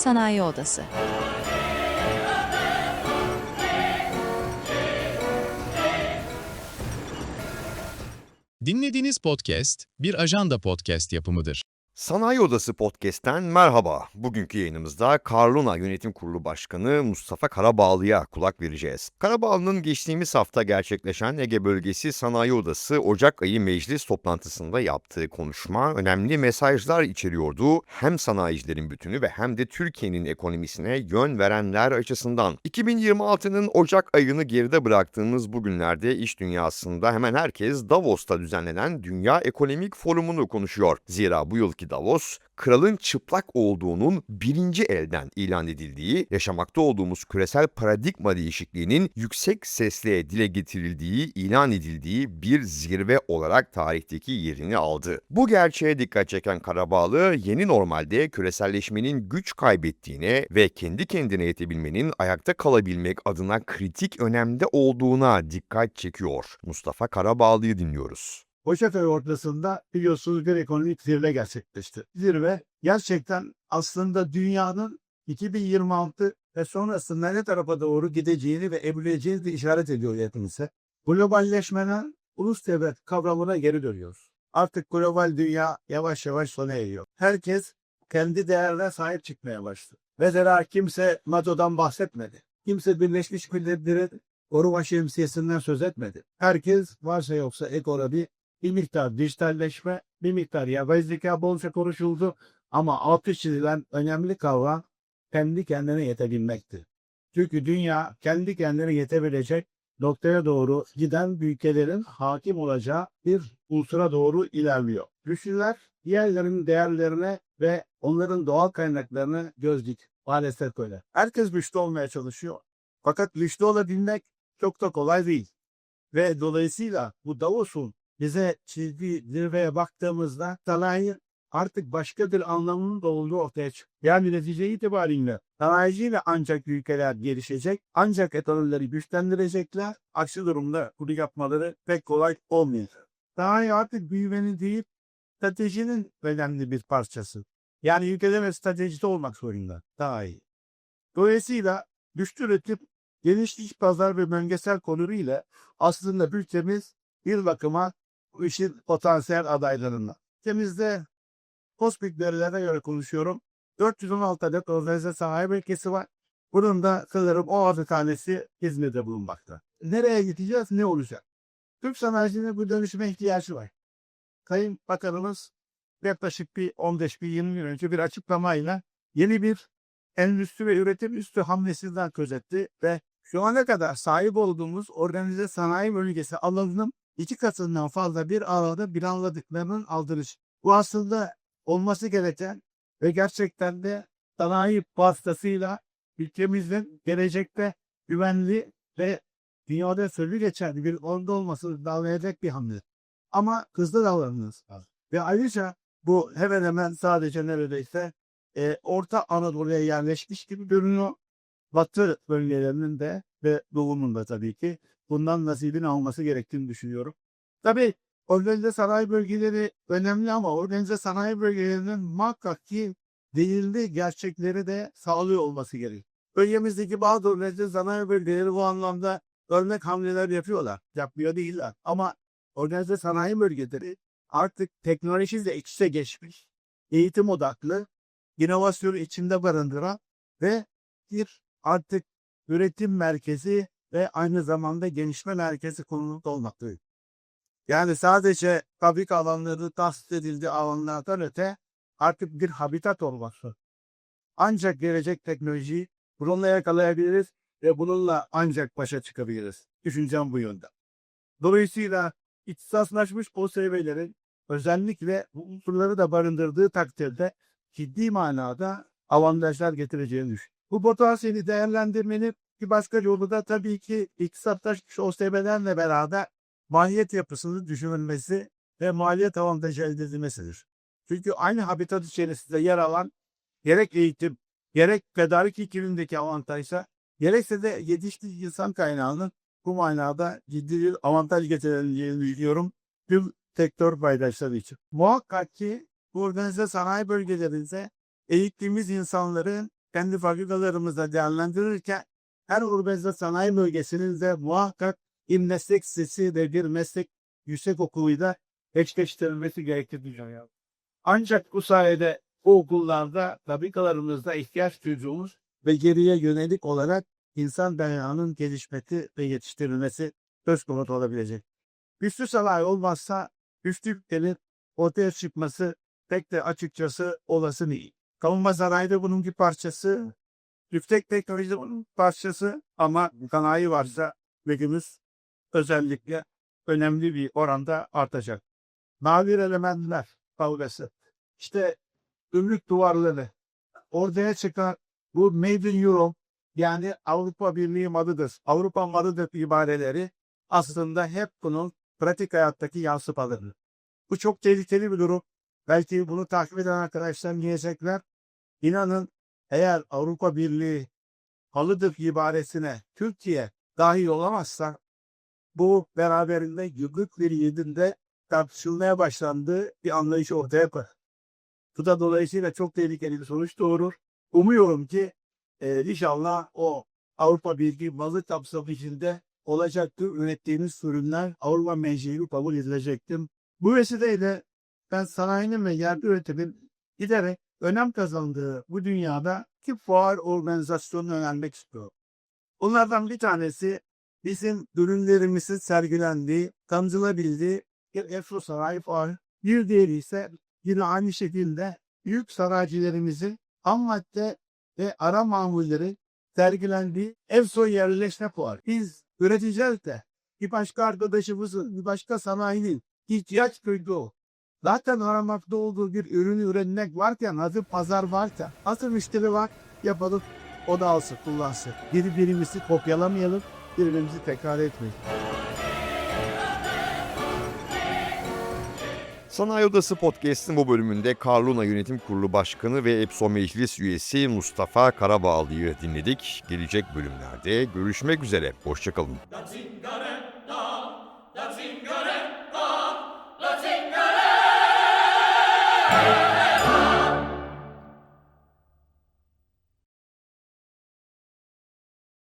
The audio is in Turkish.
Sanayi Odası Dinlediğiniz podcast bir ajanda podcast yapımıdır. Sanayi Odası Podcast'ten merhaba. Bugünkü yayınımızda Karluna Yönetim Kurulu Başkanı Mustafa Karabağlı'ya kulak vereceğiz. Karabağlı'nın geçtiğimiz hafta gerçekleşen Ege Bölgesi Sanayi Odası Ocak ayı meclis toplantısında yaptığı konuşma önemli mesajlar içeriyordu. Hem sanayicilerin bütünü ve hem de Türkiye'nin ekonomisine yön verenler açısından. 2026'nın Ocak ayını geride bıraktığımız bu günlerde iş dünyasında hemen herkes Davos'ta düzenlenen Dünya Ekonomik Forumu'nu konuşuyor. Zira bu yılki Davos, kralın çıplak olduğunun birinci elden ilan edildiği, yaşamakta olduğumuz küresel paradigma değişikliğinin yüksek sesle dile getirildiği, ilan edildiği bir zirve olarak tarihteki yerini aldı. Bu gerçeğe dikkat çeken Karabağlı, yeni normalde küreselleşmenin güç kaybettiğine ve kendi kendine yetebilmenin ayakta kalabilmek adına kritik önemde olduğuna dikkat çekiyor. Mustafa Karabağlı'yı dinliyoruz. Ocak ayı ortasında biliyorsunuz bir ekonomik zirve gerçekleşti. Zirve gerçekten aslında dünyanın 2026 ve sonrasında ne tarafa doğru gideceğini ve evrileceğini de işaret ediyor hepimize. Globalleşmeden ulus devlet kavramına geri dönüyoruz. Artık global dünya yavaş yavaş sona eriyor. Herkes kendi değerlerine sahip çıkmaya başladı. Mesela kimse NATO'dan bahsetmedi. Kimse Birleşmiş Milletler'in koruma şemsiyesinden söz etmedi. Herkes varsa yoksa ekonomi bir miktar dijitalleşme, bir miktar yapay zeka bolca konuşuldu ama altı çizilen önemli kavram kendi kendine yetebilmekti. Çünkü dünya kendi kendine yetebilecek noktaya doğru giden ülkelerin hakim olacağı bir unsura doğru ilerliyor. Güçlüler diğerlerinin değerlerine ve onların doğal kaynaklarına göz dik. Maalesef öyle. Herkes güçlü olmaya çalışıyor. Fakat güçlü olabilmek çok da kolay değil. Ve dolayısıyla bu Davos'un bize çizdiği zirveye baktığımızda sanayi artık başka bir anlamının da olduğu ortaya çıkıyor. Yani netice itibariyle sanayiciyle ancak ülkeler gelişecek, ancak ekonomileri güçlendirecekler. Aksi durumda bunu yapmaları pek kolay olmayacak. Sanayi artık büyümenin değil, stratejinin önemli bir parçası. Yani ülkelerin stratejisi olmak zorunda. Daha iyi. Dolayısıyla güçlü üretim, geniş pazar ve bölgesel konuru ile aslında ülkemiz bir bakıma işin potansiyel adaylarından. Ülkemizde Kospik verilerine göre konuşuyorum. 416 adet organize sanayi bölgesi var. Bunun da sanırım o altı tanesi İzmir'de bulunmakta. Nereye gideceğiz, ne olacak? Türk sanayicinin bu dönüşüme ihtiyacı var. Sayın Bakanımız yaklaşık bir 15 bir 20 gün önce bir açıklamayla yeni bir endüstri ve üretim üstü hamlesinden söz etti ve şu ana kadar sahip olduğumuz organize sanayi bölgesi alanının iki katından fazla bir alanda planladıklarının aldırış. Bu aslında olması gereken ve gerçekten de sanayi vasıtasıyla ülkemizin gelecekte güvenli ve dünyada sözü geçerli bir ordu olmasını sağlayacak bir hamle. Ama hızlı davranınız. Ve ayrıca bu hemen hemen sadece neredeyse e, Orta Anadolu'ya yerleşmiş gibi görünüyor. Batı bölgelerinin de ve doğunun da tabii ki bundan nasibini alması gerektiğini düşünüyorum. Tabii organize sanayi bölgeleri önemli ama organize sanayi bölgelerinin muhakkak ki değerli gerçekleri de sağlıyor olması gerekiyor. Bölgemizdeki bazı organize sanayi bölgeleri bu anlamda örnek hamleler yapıyorlar. Yapmıyor değiller. Ama organize sanayi bölgeleri artık teknolojiyle iç içe geçmiş, eğitim odaklı, inovasyonu içinde barındıran ve bir artık üretim merkezi ve aynı zamanda gelişme merkezi konumunda olmaktadır. Yani sadece fabrika alanları tahsis edildiği alanlardan öte artık bir habitat olması. Ancak gelecek teknolojiyi bununla yakalayabiliriz ve bununla ancak başa çıkabiliriz. Düşüncem bu yönde. Dolayısıyla ihtisaslaşmış OSV'lerin özellikle bu unsurları da barındırdığı takdirde ciddi manada avantajlar getireceğini düşünüyorum. Bu potansiyeli değerlendirmenin bir başka yolu da tabii ki iktisatlaşmış OSB'lerle beraber maliyet yapısının düşünülmesi ve maliyet avantajı elde edilmesidir. Çünkü aynı habitat içerisinde yer alan gerek eğitim, gerek tedarik iklimindeki avantajsa, gerekse de yetiştiği insan kaynağının bu manada ciddi bir avantaj getireceğini düşünüyorum tüm sektör paydaşları için. Muhakkak ki bu organize sanayi bölgelerinde eğittiğimiz insanların kendi fabrikalarımızda değerlendirirken her urbanize sanayi bölgesinin de muhakkak bir meslek sesi ve bir meslek yüksek okuluyla eşleştirilmesi gerektiğini düşünüyorum. Ancak bu sayede bu okullarda fabrikalarımızda ihtiyaç duyduğumuz ve geriye yönelik olarak insan kaynağının gelişmesi ve yetiştirilmesi söz konusu olabilecek. Güçlü sanayi olmazsa güçlüklerin ortaya çıkması pek de açıkçası olası değil. Savunma sanayi de bunun bir parçası. Yüksek teknoloji parçası ama sanayi varsa gücümüz özellikle önemli bir oranda artacak. Nadir elementler kavgası. İşte gümrük duvarları. Ortaya çıkan bu Made in Europe yani Avrupa Birliği malıdır. Avrupa malıdır ibareleri aslında hep bunun pratik hayattaki yansımaları. Bu çok tehlikeli bir durum. Belki bunu takip eden arkadaşlar diyecekler. İnanın eğer Avrupa Birliği halıdır ibaresine Türkiye dahil olamazsa bu beraberinde gümrük birliğinde tartışılmaya başlandığı bir anlayış ortaya koyar. Bu da dolayısıyla çok tehlikeli bir sonuç doğurur. Umuyorum ki e, inşallah o Avrupa Birliği malı kapsamı içinde olacaktır. Ürettiğimiz ürünler Avrupa menşeli kabul edilecektir. Bu vesileyle ben sanayinin ve yerli üretimin giderek önem kazandığı bu dünyada ki fuar organizasyonunu önermek istiyorum. Bunlardan bir tanesi bizim ürünlerimizin sergilendiği, tanıtılabildiği bir Efro Sanayi Fuarı. Bir diğeri ise yine aynı şekilde büyük sanayicilerimizin ham madde ve ara mamulleri sergilendiği EFSO yerleşme fuarı. Biz üreteceğiz de bir başka arkadaşımızın, bir başka sanayinin ihtiyaç duyduğu, zaten aramakta olduğu bir ürünü üretmek varken, hazır pazar varken, hazır müşteri var, yapalım, o da alsın, kullansın. Birbirimizi kopyalamayalım, birbirimizi tekrar etmeyin. Sanayi Odası Podcast'ın bu bölümünde Karluna Yönetim Kurulu Başkanı ve EPSO Meclis Üyesi Mustafa Karabağlı'yı dinledik. Gelecek bölümlerde görüşmek üzere. Hoşçakalın.